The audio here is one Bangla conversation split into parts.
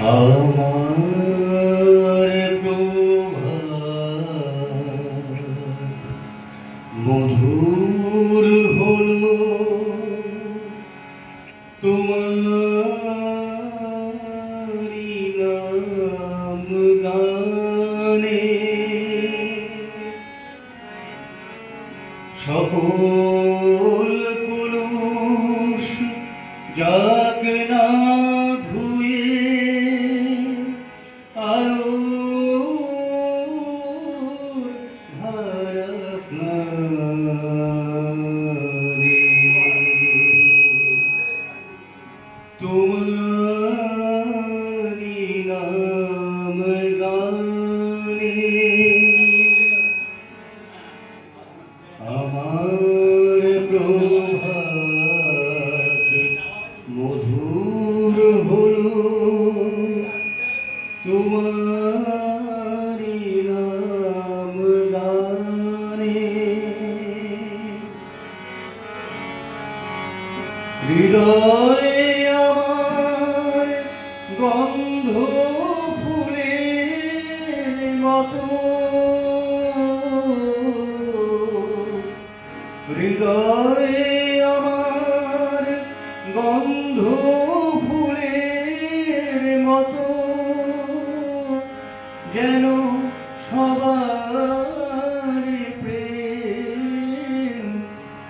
আমার মধুর হলো তোমারি নাম গানে। সকল আমার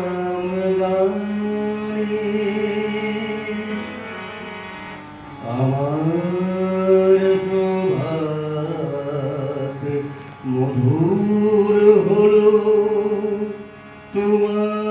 নাম গানে আমার প্রভাত মধুর হলো তোমারি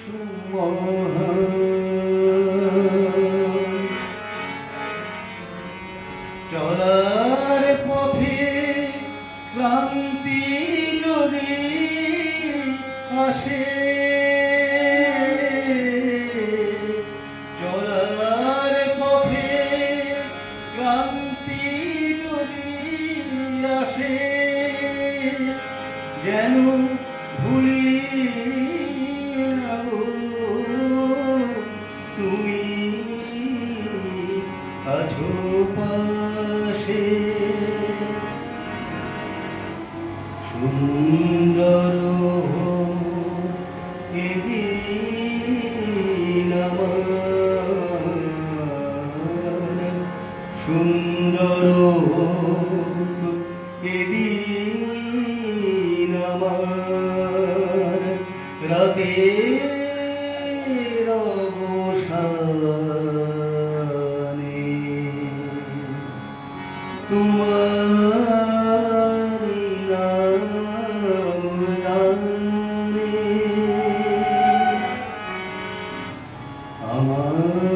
সুমহান চলার পথে ক্লান্তি আসে চলার পথে ক্লান্তি যদি আসে যেন আমার